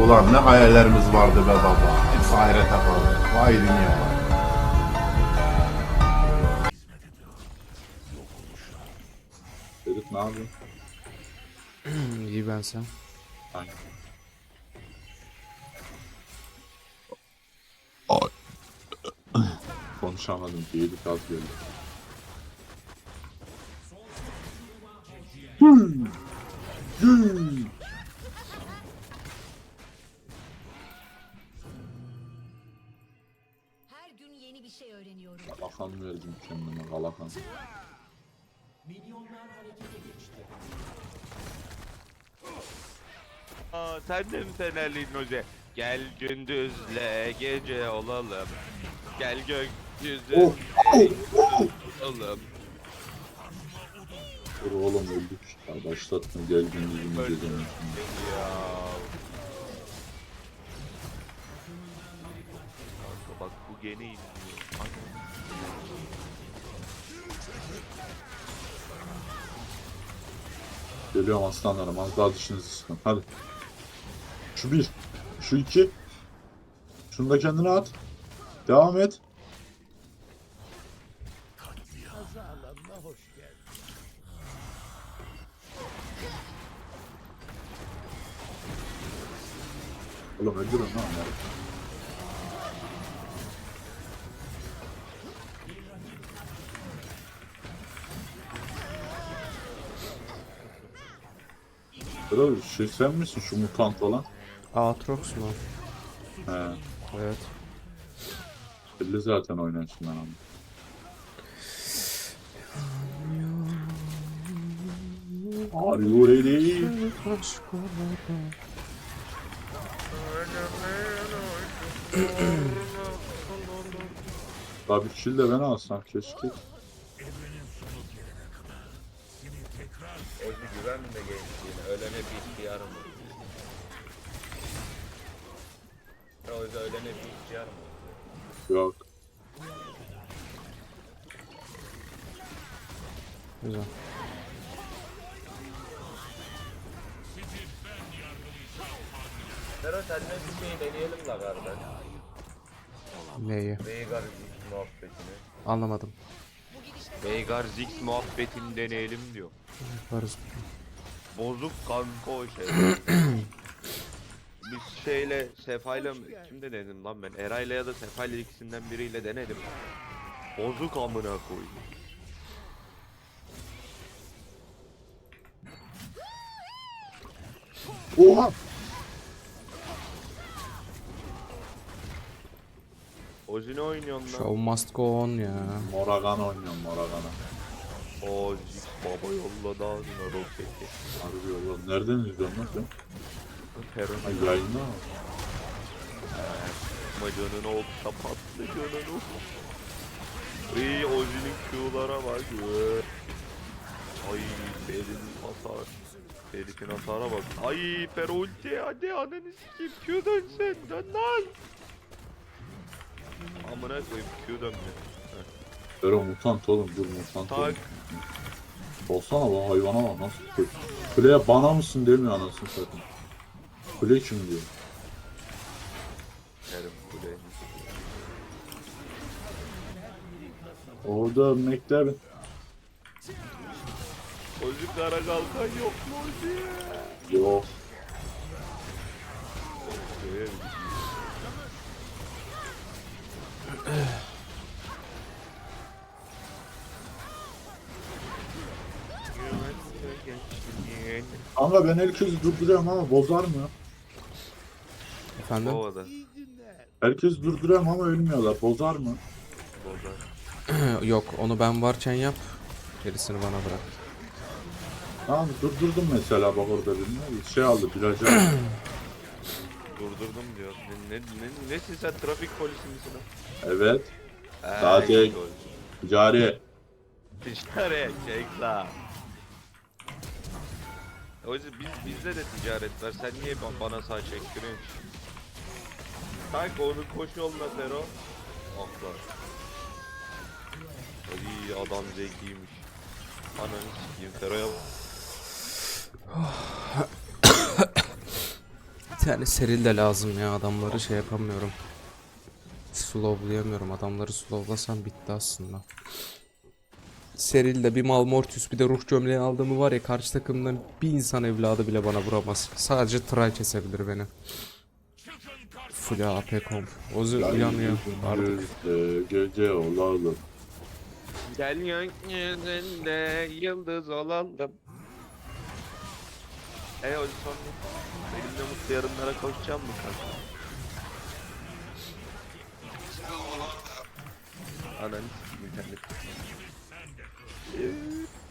Ulan ne hayallerimiz vardı be baba. Hepsi ahirete kaldı. Vay dünya vay. Ferit ne yapıyorsun? İyi ben sen. Aynen. Konuşamadım yedik az geldi. Her bir şey öğreniyorum. Kalakan verdim kendime kalakan. Aa, sen de mi Fenerliydin hoca? Gel gündüzle gece olalım. Gel gökyüzü olalım. Dur oğlum öldük. Ya başlattım gel gündüzümü gecenin. Ya. Gene iniyor. Geliyorum aslanlarım az daha dişinizi sıkın. Hadi. Şu bir. Şu iki. Şunu da kendine at. Devam et. Oğlum öldürün lan Kral şey sen misin şu mutant olan? Aatrox mu? He. Evet. Belli zaten oynarsın ama. Are you ready? Daha bir kill de ben alsam keşke. Ozi güvenme gençliğine. Ölene bir ihtiyarım var. Ozi ölene bir ihtiyarım var. Yok. Güzel. Sero seninle bir şey deneyelim la kardeş. Neyi? Veigar muhabbetini. Anlamadım. Veigar Ziggs muhabbetini deneyelim diyor. Yaparız. Bozuk kanka o şey. Biz şeyle Sefa'yla kimde denedim lan ben? Eray'la ya da Sefa'yla ikisinden biriyle denedim. Bozuk amına koyayım. Oha! Ozi ne oynuyorsun lan? Show must go on ya. Moragan oynuyorum Moragan'a. O Ziggs baba yolladı ağzına roketi. Harbi yolla. Nereden izliyorsun lan sen? Peron Ay yayında mı? Macanın ol kapattı canını. İyi Ozi'nin Q'lara bak. Ee. Ay Ferit'in hasar. Ferit'in hasara bak. Ay Fer ulti hadi ananı sikeyim Q dön sen dön lan. Amına koyayım Q dönmüyor. Fero mutant oğlum dur mutant. Tak. oğlum. Olsana bu hayvana bak nasıl kötü. Kuleye bana mısın demiyor anasını satayım. Kule kim diyor. Kerim kule. Orada mektep. Ozi kara kalkan yok mu Ozi? Yok. Evet. Kanka ben herkesi durduruyorum ama bozar mı? Efendim? Ovada. Herkes durduruyorum ama ölmüyorlar. Bozar mı? Bozar. Yok onu ben varken yap. Gerisini bana bırak. Tamam durdurdum mesela bak orada birini. Şey aldı plajı aldı. Durdurdum diyor. Ne, ne, ne, nesin sen trafik polisi misin? Evet. ha? Sadece- Ee, gol. Cari. Ticaret la. O yüzden biz, bizde de ticaret var. Sen niye ba- bana sağ çektiriyorsun? Kanka onu koş yoluna Fero. Akla. Ay adam zekiymiş. Ananı sikeyim Fero'ya bak. Tane seril de lazım ya adamları şey yapamıyorum. Slowlayamıyorum adamları slowlasam bitti aslında. Seril de bir Malmortius bir de ruh gömleği aldığımı var ya karşı takımdan bir insan evladı bile bana vuramaz. Sadece try kesebilir beni. Full AP comp. Ozu uyanıyor artık. Gece olalım. Gel gökyüzünde yıldız olalım. Ey o son benimle mutlu yarınlara koşacağım mı kanka? Ananı sikeyim internet. Ee,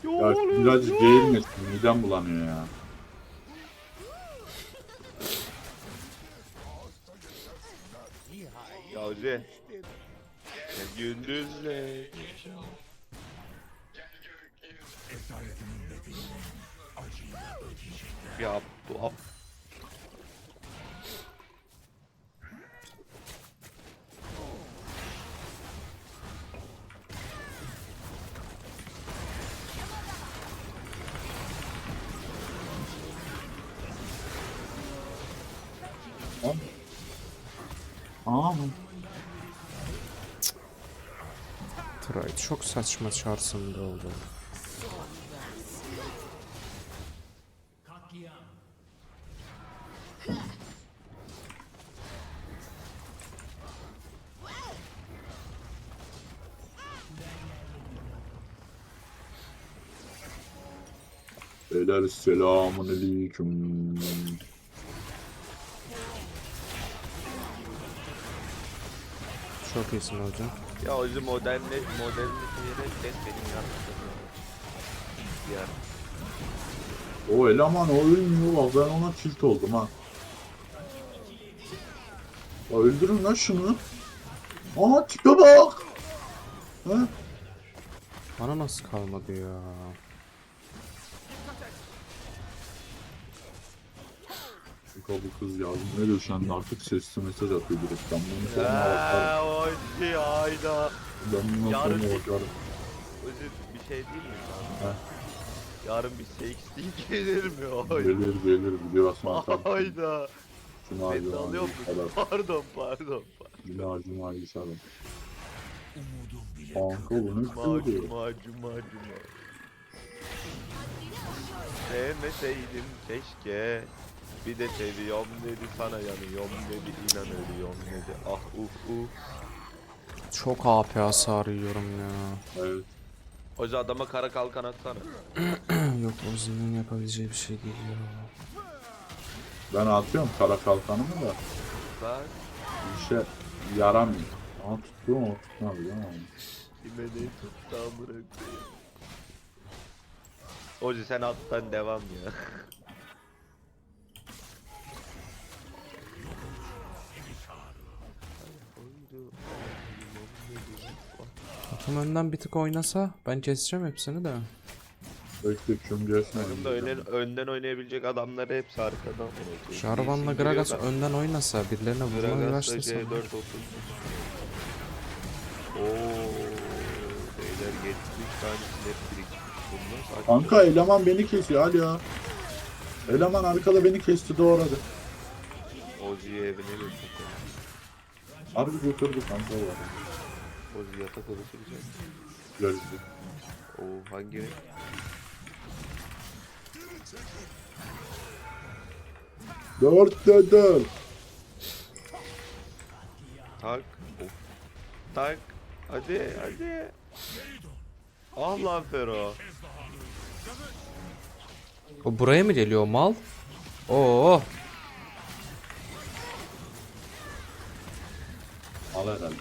Ya birazcık geğirmesin. Midem bulanıyor ya. Ya Hoca. Ya gündüzle. Ya bu ap- Aa Try çok saçma çarsımda oldu. Beyler selamun aleyküm. Çok iyisin hocam. Ya Hoca modernle modernle diyerek ses benim yanımda. Ya O eleman o ölmüyor bak ben ona tilt oldum ha. Ya öldürün lan şunu. Aha tipe bak. He? Bana nasıl kalmadı ya? Şaka bu kız yazdım. Ne diyor şu an artık sesli mesaj atıyor direkt. Ben bunu sonra bakarım. Eee hayda. Ben bundan Yarın- sonra bakarım. Hoca bir şey değil mi? He. Yarın bir şey eksik gelir mi Hoca? Gelir gelir video asma atar. Hayda. Cuma Ben de cuma alıyor musun? Pardon pardon. Cuma cuma geçelim. Kanka bu ne Cuma cuma cuma cuma. Sevmeseydim keşke. Bir de seviyorum dedi sana yanıyorum dedi inan ölüyorum dedi. Ah uh uh. Çok AP hasar yiyorum ya. Evet. Hoca adama kara kalkan atsana. Yok Ozi'nin yapabileceği bir şey değil ya. Ben atıyorum kara kalkanımı da Bak. işe yaramıyor. Ama tuttu mu tutmadı değil mi? Dimeni tuttu koyayım. Hoca sen alttan devam ya. Takım önden bir tık oynasa ben keseceğim hepsini de. Bekle kümcesine. Takımda önden, önden oynayabilecek adamları hepsi arkada. amına koyayım. Jarvan'la Birisi Gragas önden oynasa birilerine vurmaya Gragas'la başlasa. C4 olsun. Oo, beyler 70 tane snap birikmiş. Bunlar sakin. Kanka eleman beni kesiyor hadi ya. Eleman arkada beni kesti doğradı. Ozi'yi evine götürdü. Harbi götürdü kanka var. Ozi yatak odası güzel. Gözlü. Oo hangi renk? Dört. Tak. Of. Tak. Hadi hadi. Ah lan Fero. O buraya mı geliyor mal? Oo. Al herhalde.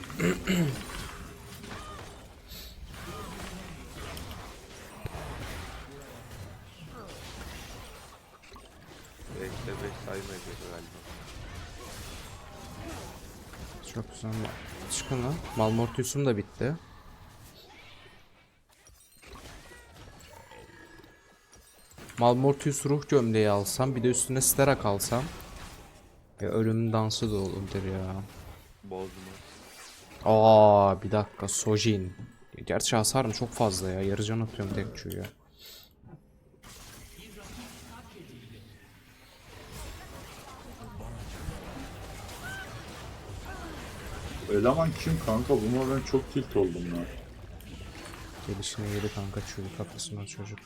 Bekle 5 saymayacak galiba. Çok güzel. Çıkın lan. Malmortius'um da bitti. Malmortius ruh gömleği alsam bir de üstüne Sterak alsam. E, ölüm dansı da olabilir ya. Bozdum. Aa bir dakika Sojin. Gerçi hasarım çok fazla ya. Yarı can atıyorum tek çuya. Eleman kim kanka? Buna ben çok tilt oldum ya. Gelişine yeri kanka çuyu kafasından çocuk.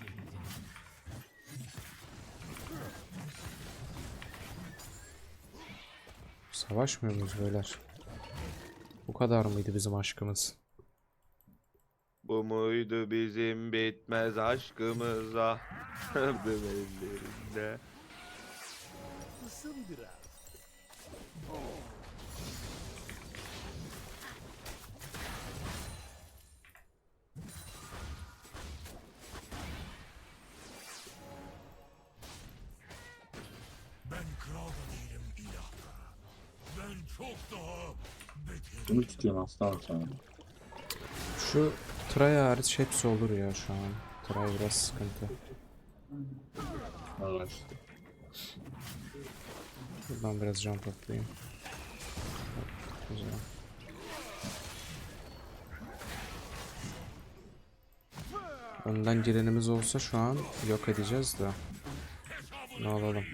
Savaşmıyor muyuz beyler? Bu kadar mıydı bizim aşkımız? Bu muydu bizim bitmez aşkımıza? Öldüm ellerinde. Bunu tutuyorum aslanım sana. Şu Tray hariç hepsi olur ya şu an. Tray biraz sıkıntı. Evet. Buradan biraz jump atlayayım. Güzel. Önden girenimiz olsa şu an yok edeceğiz de. Ne alalım?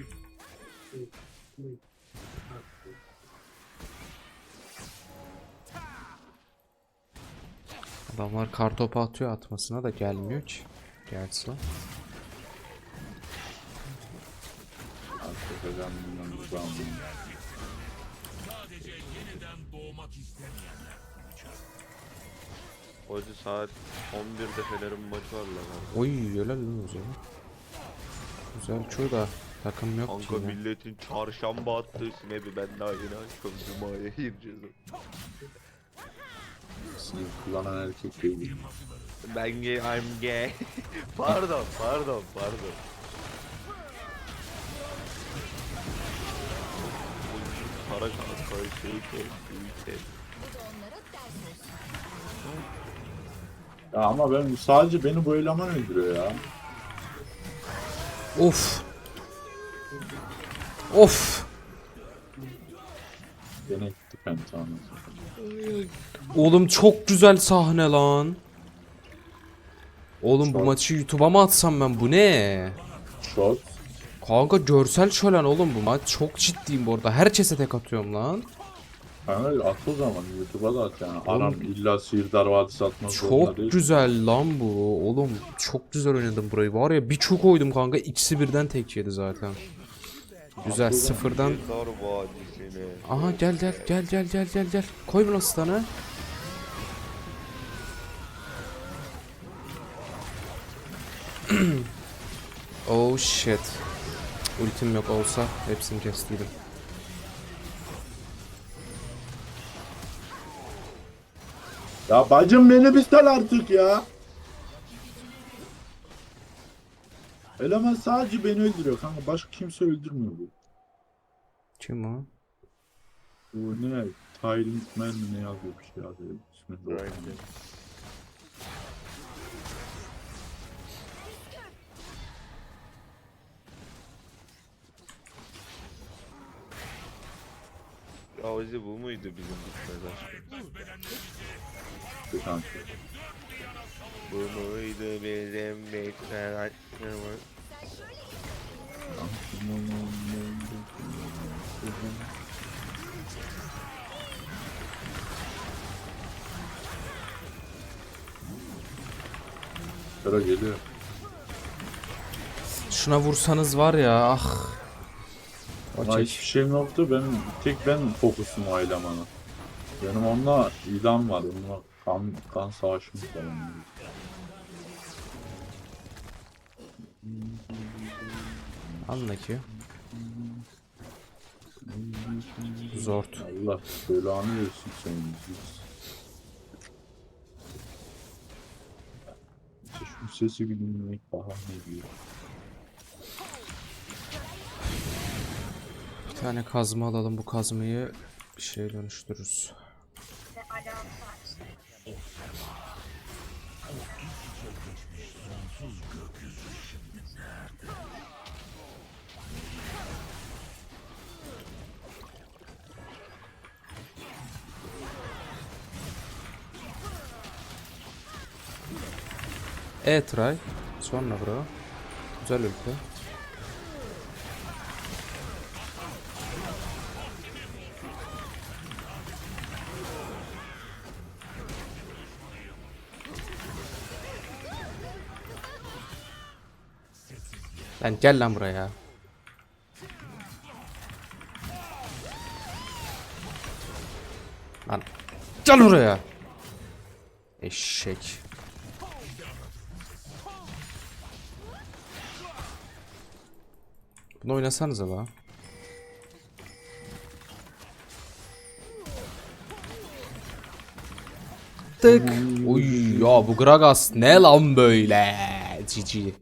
Adamlar kartopu atıyor atmasına da gelmiyor ki. Uzağım. Hoca saat 11'de Fener'in maçı var lan. Oy helal lan o zaman. Güzel çoğu da takım yok Kanka milletin çarşamba attığı sinebi ben daha yeni açtım. Cuma'ya gireceğiz. Sinir kullanan erkek değil. Ben gay, I'm gay. pardon, pardon, pardon. Kanka şey kes, şey onlara ders olsun. Ya ama ben sadece beni bu eleman öldürüyor ya. Of. Of. Gene Oğlum çok güzel sahne lan. Oğlum bu maçı YouTube'a mı atsam ben bu ne? Shot. Kanka görsel şölen oğlum bu maç. Çok ciddiyim bu arada. Herkese tek atıyorum lan. Kanka at o zaman YouTube'a da at yani. Aram illa Sihirdar Vadisi atmak zorunda Çok değil. güzel lan bu. Oğlum çok güzel oynadım burayı. Var ya bir çok koydum kanka. İkisi birden tek yedi zaten. Güzel sıfırdan. Aha gel gel gel gel gel gel gel. Koy bunu stana. oh shit. Ultim yok olsa hepsini kestiydim. Ya bacım beni bir sal artık ya. Eleman sadece beni öldürüyor kanka. Başka kimse öldürmüyor bu. Kim o? Bu ne? Tyrant Man mi ne yazıyor bir şey yazıyor. İsmini de Ozi bu muydu bizim aşkımız? Bir kanka. Bu muydu bizim bitmez aşkımız? Kara geliyor. Şuna vursanız var ya ah. Ama çek. hiçbir şeyim yoktu. Benim tek ben fokusum o elemana. Benim onunla idam var. Onunla kan, kan savaşımız var. onunla. Anla ki. Zort. Allah belanı versin senin. Sesi bir dinlemek daha ne diyor. Bir tane kazma alalım bu kazmayı bir şeye dönüştürürüz. E-try. Sonra bro. Güzel ülke. Lan gel lan buraya. Lan gel buraya. Eşek. Bunu oynasanıza la. Tık. Uy ya bu Gragas ne lan böyle? GG.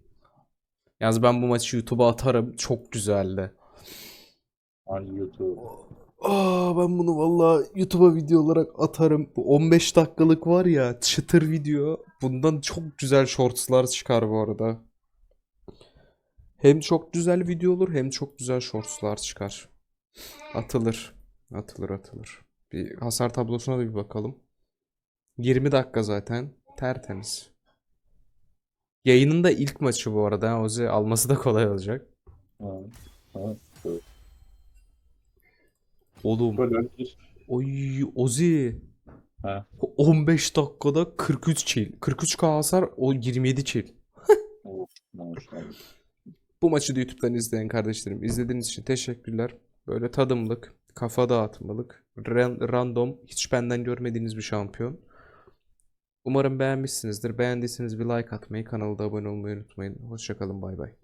Yalnız ben bu maçı YouTube'a atarım. Çok güzeldi. Hangi YouTube? Aa ben bunu valla YouTube'a video olarak atarım. Bu 15 dakikalık var ya çıtır video. Bundan çok güzel shortslar çıkar bu arada. Hem çok güzel video olur hem çok güzel shortslar çıkar. Atılır. Atılır atılır. Bir hasar tablosuna da bir bakalım. 20 dakika zaten. Tertemiz. Yayının da ilk maçı bu arada. Ozi alması da kolay olacak. Ha. Ha. Evet. Oğlum. Oy Ozi. Ha. 15 dakikada 43 çil. 43k hasar o 27 çil. Bu maçı da YouTube'dan izleyen kardeşlerim izlediğiniz için teşekkürler. Böyle tadımlık, kafa dağıtmalık, ran- random, hiç benden görmediğiniz bir şampiyon. Umarım beğenmişsinizdir. Beğendiyseniz bir like atmayı, kanala da abone olmayı unutmayın. Hoşçakalın, bay bay.